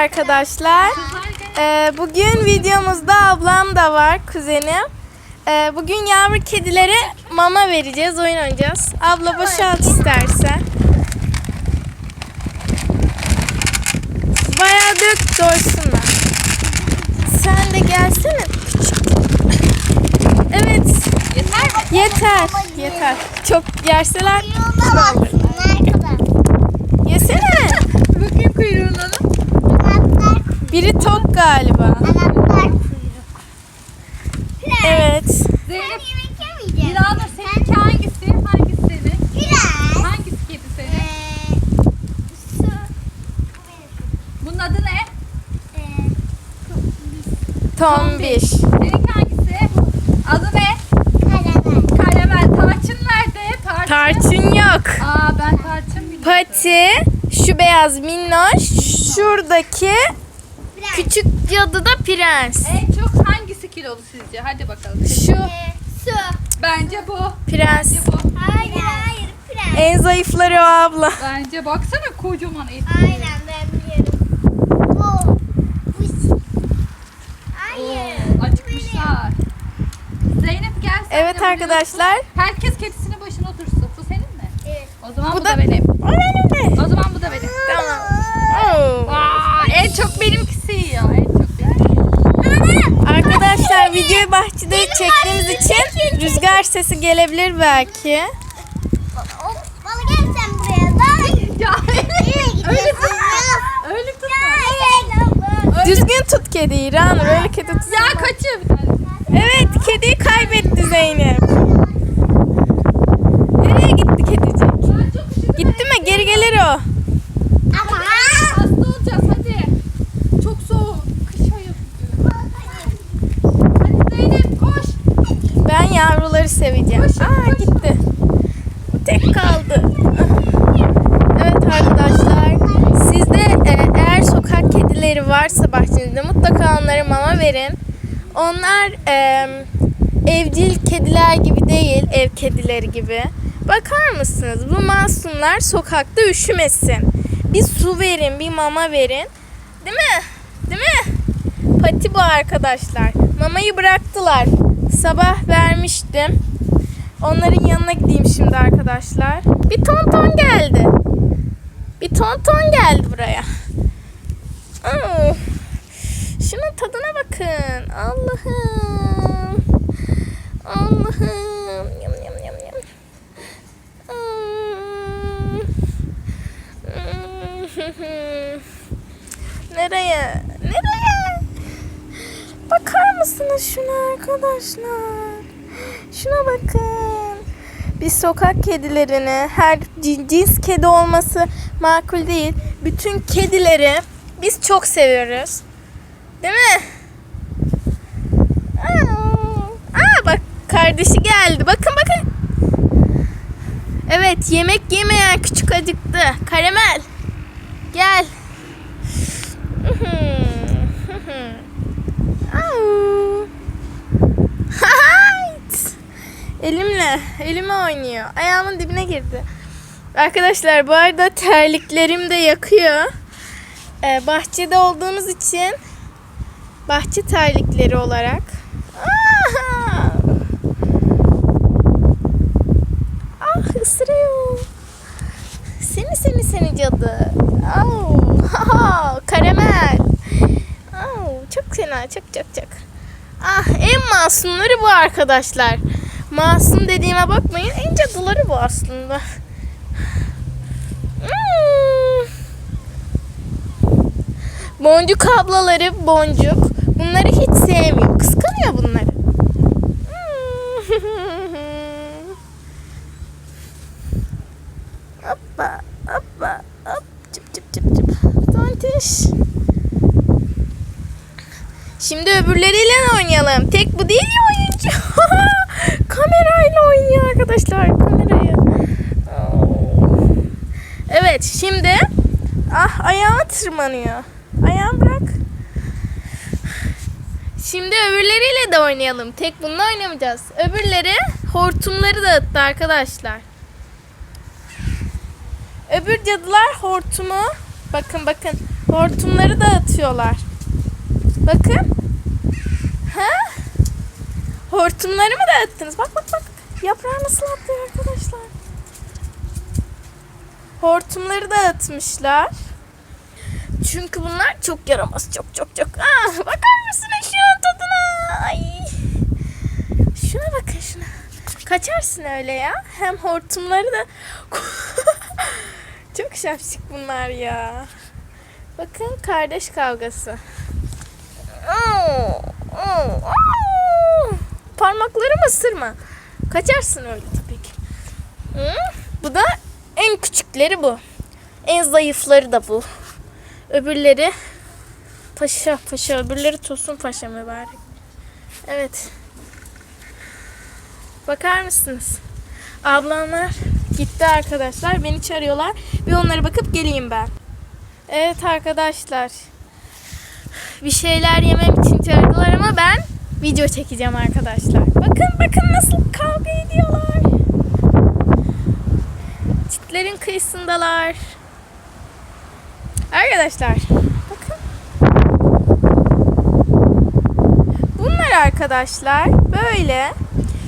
arkadaşlar. Ee, bugün videomuzda ablam da var, kuzenim. Ee, bugün yavru kedilere mama vereceğiz, oyun oynayacağız. Abla boşalt istersen. Bayağı dök doysunlar. Sen de gelsene. Evet. Yeter? Yeter. Çok yerseler Kuyruğuna bak. Ne kadar? yesene. Bakayım kuyruğuna. Anahtar, Biri tok galiba. anahtar kuyruk. Evet. Zeynep, yemek yemeyeceğim. Dilanur seninki hangisi? Hangisi senin? Biraz. Hangisi kedi senin? Su. Bunun adı ne? Eee, Tombiş. Seninki hangisi? Adı ne? karamel. Karamel. Tarçın nerede? Tarçın. Tarçın yok. Aa ben tarçın bilmiyorum. Pati, şu beyaz minnoş, şuradaki. Küçük cadı da prens. En çok hangisi kilolu sizce? Hadi bakalım. Şu su. Bence bu. prens. Bence bu. Hayır, hayır. Prens. En zayıfları o abla. Bence baksana kocaman et. Aynen ben biliyorum. Bu. Bu. Hayır. Oo, acıkmışlar. Zeynep gel sen Evet de arkadaşlar. Herkes kedisinin başına otursun. Bu senin mi? Evet. O zaman bu, Bu da, da benim. O benim de. O zaman bu da benim. Tamam. Oo. Aa, en çok benimkisi yiyor. En çok benim. Arkadaşlar videoyu bahçede çektiğimiz için rüzgar sesi gelebilir belki. O, Bana gel sen buraya. Lan. Gidiyorsun ya? öyle tutma. Düzgün tut kediyi Ranur öyle kedi tut. Ya kaçıyor bir tane. Evet kediyi kaybetti Zeynep. Nereye gitti kedicik? Aa, çok üşüdüm. Gitti mi? Geri gelir o. Ama. Hasta olacağız hadi. Çok soğuk. Kış ayı. Hadi Zeynep koş. Ben seveceğim. Aa gitti. Tek kaldı. Evet arkadaşlar. Sizde e, eğer sokak kedileri varsa bahçenizde mutlaka onlara mama verin. Onlar e, evcil kediler gibi değil, ev kedileri gibi. Bakar mısınız? Bu masumlar sokakta üşümesin. Bir su verin, bir mama verin. Değil mi? Değil mi? Pati bu arkadaşlar. Mamayı bıraktılar. Sabah vermiştim. Onların yanına gideyim şimdi arkadaşlar. Bir tonton geldi. Bir tonton geldi buraya. Şunun tadına bakın. Allah'ım. Allah'ım. Yum yum yum yum. Hmm. Hmm. Nereye? Nereye? Bakar mısınız şuna arkadaşlar? Şuna bakın. Biz sokak kedilerini her cin- cins kedi olması makul değil. Bütün kedileri biz çok seviyoruz. Değil mi? Aa bak kardeşi geldi. Bakın bakın. Evet yemek yemeyen küçük acıktı. Karamel. Gel. Au. Hayt. Elimle, elime oynuyor. Ayağımın dibine girdi. Arkadaşlar bu arada terliklerim de yakıyor. Ee, bahçede olduğumuz için bahçe terlikleri olarak. Aa! Ah ısırıyor. Seni seni seni cadı. Au. Ha, karamel. Au, çok fena çok çok çok. Ah en masumları bu arkadaşlar. Masum dediğime bakmayın en cadıları bu aslında. Hmm. Boncuk ablaları boncuk. Bunları hiç sevmiyor. Kıskanıyor bunları. Hmm. Hoppa hoppa hop çıp çıp çıp çıp. Tontiş. Şimdi öbürleriyle oynayalım. Tek bu değil ya oyuncu. Kamerayla oynuyor arkadaşlar. Kamerayı. Evet şimdi ah ayağıma tırmanıyor. Ayağım bırak. Şimdi öbürleriyle de oynayalım. Tek bununla oynamayacağız. Öbürleri hortumları dağıttı arkadaşlar. Öbür cadılar hortumu bakın bakın Hortumları dağıtıyorlar. Bakın. Ha? Hortumları mı dağıttınız? Bak bak bak. Yaprağı nasıl atlıyor arkadaşlar. Hortumları dağıtmışlar. Çünkü bunlar çok yaramaz. Çok çok çok. Ah, bakar mısınız şunun tadına? Ay. Şuna bakın şuna. Kaçarsın öyle ya. Hem hortumları da... çok şapşik bunlar ya. Bakın kardeş kavgası. Oo, oo, oo. Parmaklarımı ısırma. Kaçarsın öyle tabii ki. Hı? Bu da en küçükleri bu. En zayıfları da bu. Öbürleri paşa paşa. Öbürleri tosun paşa mübarek. Evet. Bakar mısınız? Ablamlar gitti arkadaşlar. Beni çağırıyorlar. Bir onlara bakıp geleyim ben. Evet arkadaşlar. Bir şeyler yemem için çağırdılar ama ben video çekeceğim arkadaşlar. Bakın bakın nasıl kavga ediyorlar. Çitlerin kıyısındalar. Arkadaşlar bakın. Bunlar arkadaşlar böyle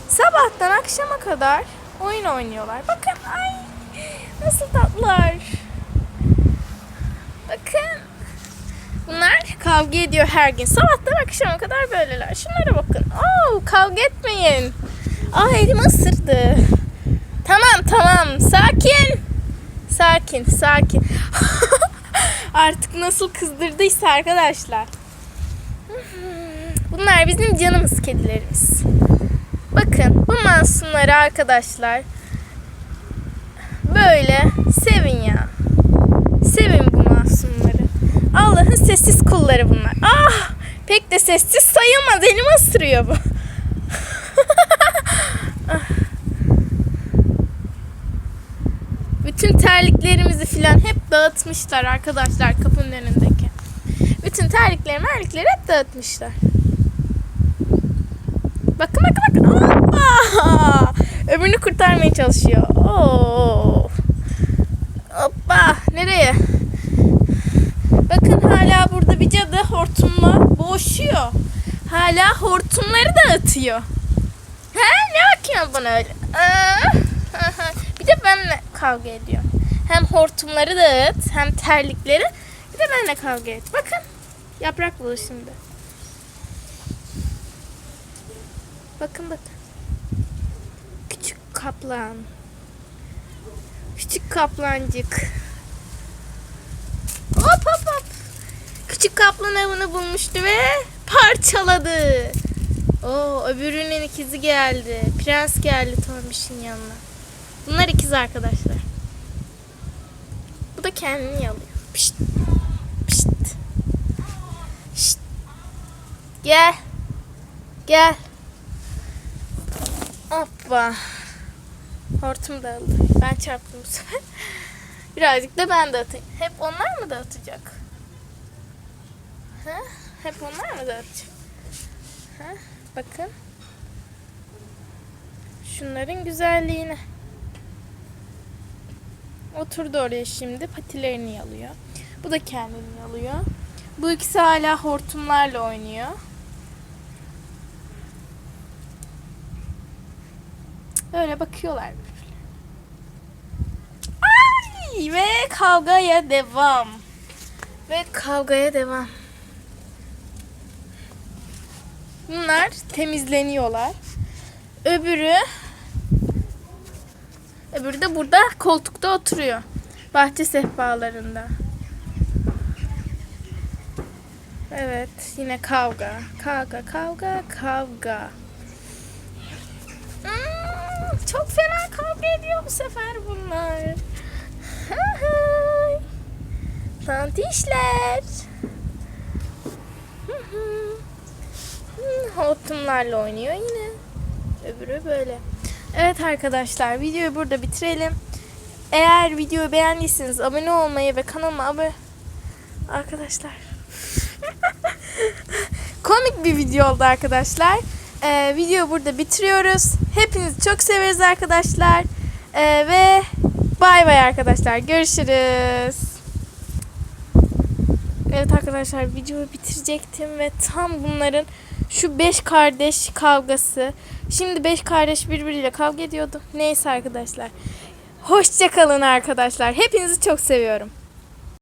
sabahtan akşama kadar oyun oynuyorlar. Bakın ay nasıl tatlılar. Bakın. Bunlar kavga ediyor her gün. Sabahtan akşama kadar böyleler. Şunlara bakın. Oo, kavga etmeyin. Aa elim ısırdı. Tamam tamam. Sakin. Sakin sakin. Artık nasıl kızdırdıysa arkadaşlar. Bunlar bizim canımız kedilerimiz. Bakın bu masumları arkadaşlar. Böyle sevin ya. Sevin bu masumları. Allah'ın sessiz kulları bunlar. Ah! Pek de sessiz sayılmaz. Elimi ısırıyor bu. Bütün terliklerimizi filan hep dağıtmışlar arkadaşlar kapının önündeki. Bütün terlikleri merlikleri hep dağıtmışlar. Bakın bakın bakın. Hoppa! Öbürünü kurtarmaya çalışıyor. Oo. Hoppa! Nereye? Bakın hala burada bir cadı hortumla boğuşuyor. Hala hortumları dağıtıyor. He? Ne bakıyorsun bana öyle? Aa, bir de benimle kavga ediyor. Hem hortumları dağıt hem terlikleri bir de benimle kavga et. Bakın yaprak bulu şimdi. Bakın bakın. Küçük kaplan. Küçük kaplancık. Hop hop. Küçük kaplan avını bulmuştu ve parçaladı. Oo, öbürünün ikizi geldi. Prens geldi Tombiş'in yanına. Bunlar ikiz arkadaşlar. Bu da kendini yalıyor. Pişt. Pişt. Şşt. Gel. Gel. Hoppa. Hortum dağıldı. Ben çarptım bu sefer. Birazcık da ben dağıtayım. Hep onlar mı dağıtacak? Ha? Hep onlar mı dağıtacak? Ha? Bakın. Şunların güzelliğine. Oturdu oraya şimdi. Patilerini yalıyor. Bu da kendini yalıyor. Bu ikisi hala hortumlarla oynuyor. Öyle bakıyorlar birbirine. Ay! Ve kavgaya devam. Ve kavgaya devam. Bunlar temizleniyorlar. Öbürü öbürü de burada koltukta oturuyor. Bahçe sehpalarında. Evet, yine kavga. Kavga, kavga, kavga. Hmm, çok fena kavga ediyor bu sefer bunlar. Tantişler. Hı hı. Hmm, Hortumlarla oynuyor yine. Öbürü böyle. Evet arkadaşlar videoyu burada bitirelim. Eğer videoyu beğendiyseniz abone olmayı ve kanalıma abone... Arkadaşlar. Komik bir video oldu arkadaşlar. Ee, videoyu burada bitiriyoruz. Hepinizi çok severiz arkadaşlar. Ee, ve bay bay arkadaşlar. Görüşürüz. Evet arkadaşlar videoyu bitirecektim ve tam bunların şu beş kardeş kavgası. Şimdi beş kardeş birbiriyle kavga ediyordu. Neyse arkadaşlar. Hoşça kalın arkadaşlar. Hepinizi çok seviyorum.